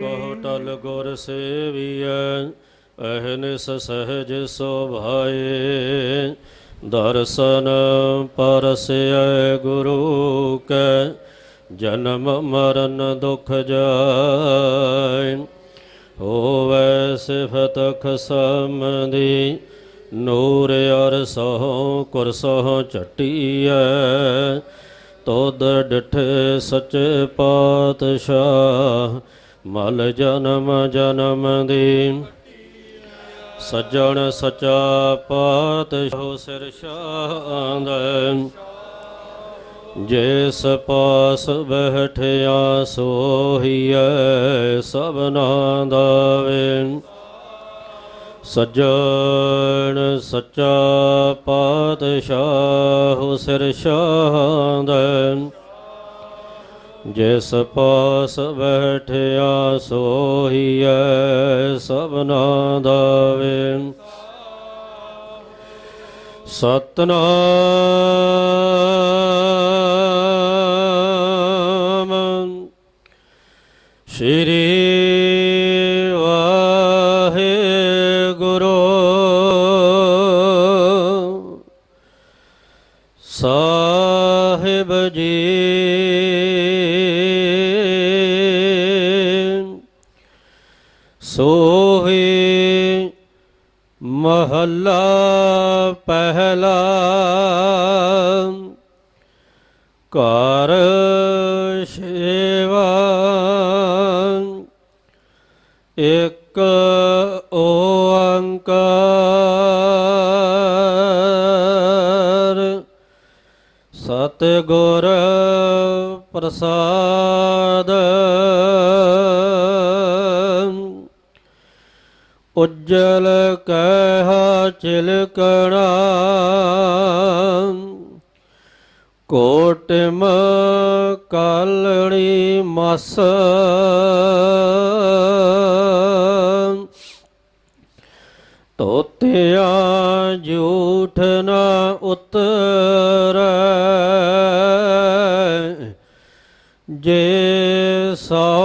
ਕਹੋ ਟਲ ਗੁਰ ਸੇਵੀਐ ਅਹਨਿਸ ਸਹਜ ਸੁਭਾਏ। ਦਰਸ਼ਨ ਪਰਸੈ ਗੁਰੂ ਕੈ, ਜਨਮ ਮਰਨ ਦੁਖ ਜਾਇ ਹੋਵੈ ਸਿਫਤ ਖਸਮਦੀ, ਨੂਰ ਅਰ ਸਹੁ ਕੁਰਸਹੁ ਝਟੀਐ। ਤੋਦ ਡਿਠੇ ਸੱਚੇ ਪਾਤਸ਼ਾਹ ਮਲ ਜਨਮ ਜਨਮ ਦੀ। ਸੱਜਣ ਸਚਾ ਪਾਤਸ਼ਾਹ ਸਿਰ ਸ਼ਾਂਦ ਜਿਸ ਪਾਸ ਬਹਿਠਿਆ ਸੋਹੀਐ ਸਭਨਾ ਦਾ ਸੱਜਣ ਸੱਚਾ ਪਾਤਸ਼ਾਹ ਸਿਰ ਸ਼ਾਂਦ ਜਿਸ ਪਾਸ ਬੈਠਿਆ ਸੋਹੀਐ ਸਭਨਾ ਦਾ ਵੇ ਸਤਨਾਮ। ਸ਼੍ਰੀ ਵਾਹਿਗੁਰੂ। ਸਾਹਿਬ ਜੀ ਸੋਹੀ ਮਹੱਲਾ ਪਹਿਲਾ ਘਰ ਸੇਵਾ ਇੱਕ ਓੰਕਾਰ ਸਤਿਗੁਰ ਪ੍ਰਸਾਦ ਉਜਲ ਕਹਿ ਚਿਲਕਣਾ। ਕੋਟਿਮ ਕਾਲੜੀ ਮਸ। ਤੋਤਿਆ ਜੂਠ ਨਾ ਉਤਰੈ। ਜੇ ਸੋ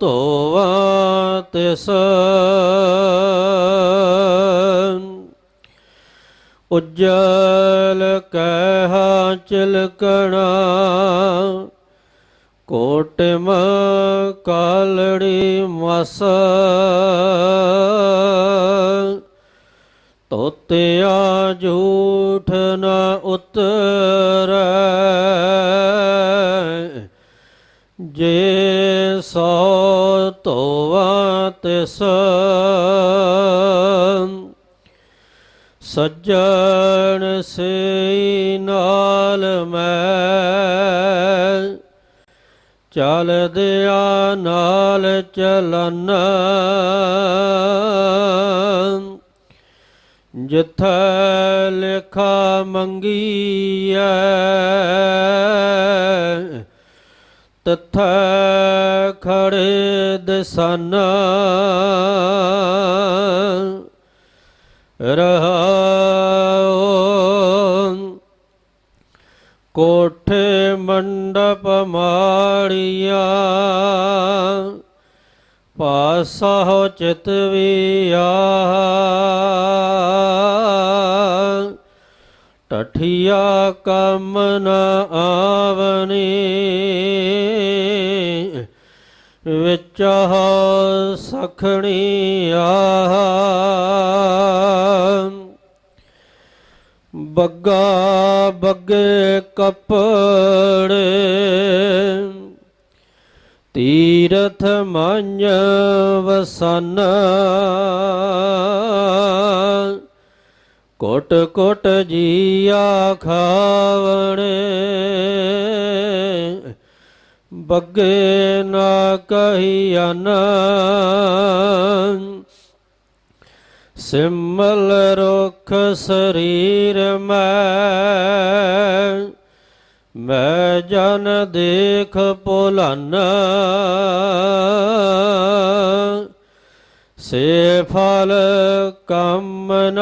ਧੋਵਾ ਤਿਸ ਉਜਲ ਕਹਿ ਚਿਲਕਣਾ ਕੋਟਿਮ ਕਾਲੜੀ ਮਸ ਤੋਤਿਆ ਝੂਠ ਨ ਉਤਰੈ ਜੇ ਸੋ ਧੋਵਾ ਤਿਸ ਸੱਜਣ ਸੇ ਨਾਲ ਮੈਂ ਚਲਦਿਆ ਨਾਲ ਚਲਨ ਜਿਥੈ ਲਿਖਾ ਮੰਗੀਐ ਤਥੈ ਖੜੇ ਦਸਨ ਰਹਾਉ ਕੋਠੇ ਮੰਡਪ ਮਾੜੀਆਂ ਪਾਸਾ ਚਿਤਵਿਆ ਟਠੀਆ ਕਮ ਨ ਆਵਨੀ। ਵਿੱਚ ਸਖਣੀ ਆ ਬੱਗਾ ਬੱਗੇ ਕੱਪੜੇ ਤੀਰਥ ਮੰਝ ਵਸਨ। ਕੋਟ ਕੋਟ ਜੀਆ ਖਾਵਣੇ ਬੱਗੇ ਨਾ ਕਹੀਨ ਸਿਮਲ ਰੁਖ ਸਰੀਰ ਮੈਂ ਮੈਂ ਜਨ ਦੇਖ ਭੁਲਨ। ਸੇ ਫਲ ਕੰਮ ਨ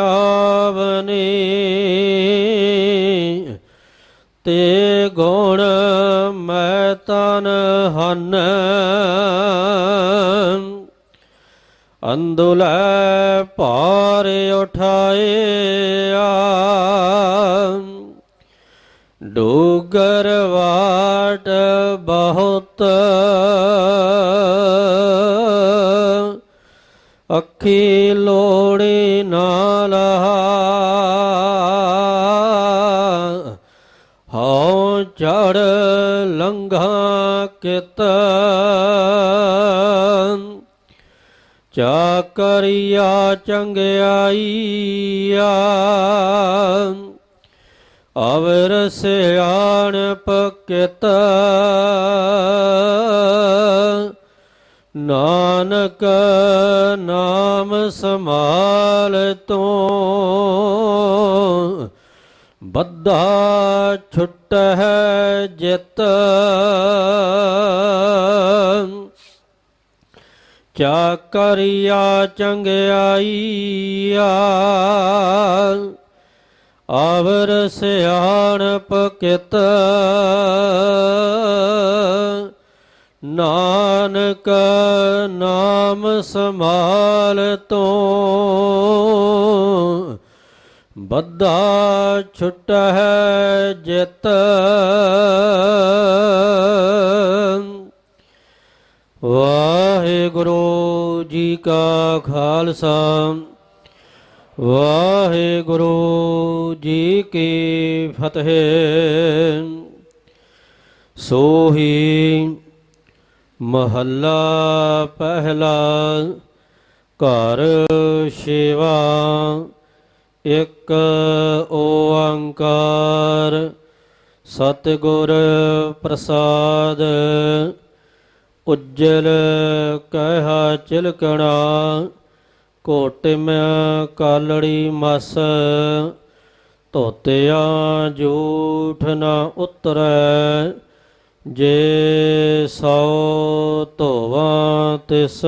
ਆਵਨੀ, ਤੇ ਗੁਣ ਤਨ ਹਨ। ਅੰਦੁਲੈ ਭਾਰ ਉਠਾਇਆ। ਡੂਗਰ ਵਾਟ ਬਹੁਤ। ਅੱਖੀ ਲੋੜੀ ਨਾਲ ਹਉ ਚੜ ਲੰਘਾ ਕਿਤ। ਚਾਕਰੀਆ ਚੰਗਿਆਈਆ। ਅਵਰ ਸਿਆਣ ਕਿਤ। ਨਾਨਕ ਨਾਮ ਸਮਾਲ ਤੋਂ। ਬੱਧਾ ਛੁੱਟ ਹੈ ਜਿਤ। ਕਰਿਆ ਚੰਗਿਆਈਆ ਆਵਰ ਸਿਆਣਪ ਕਿਤ। ਨਾਨਕ ਨਾਮ ਸਮਾਲ ਤੋਂ। ਬੱਧਾ ਛੁੱਟ ਹੈ ਜਿਤ। ਵਾਹਿਗੁਰੂ ਜੀ ਕਾ ਖਾਲਸਾ। ਵਾਹਿਗੁਰੂ ਜੀ ਕੀ ਫਤਿਹ। ਸੋਹੀ ਮਹੱਲਾ ਪਹਿਲਾ ਘਰ ਸ਼ੇਵਾ। ਇੱਕ ਓੰਕਾਰ ਸਤਿਗੁਰ ਪ੍ਰਸਾਦ ਉਜਲ ਕਹਿਆ ਚਿਲਕਣਾ ਕੋਟਿਮਿਆ ਕਾਲੜੀ ਮਸ, ਧੋਤਿਆ ਜੂਠ ਨਾ ਉਤਰੈ, ਜੇ ਸੋ ਧੋਵਾ ਤਿਸ।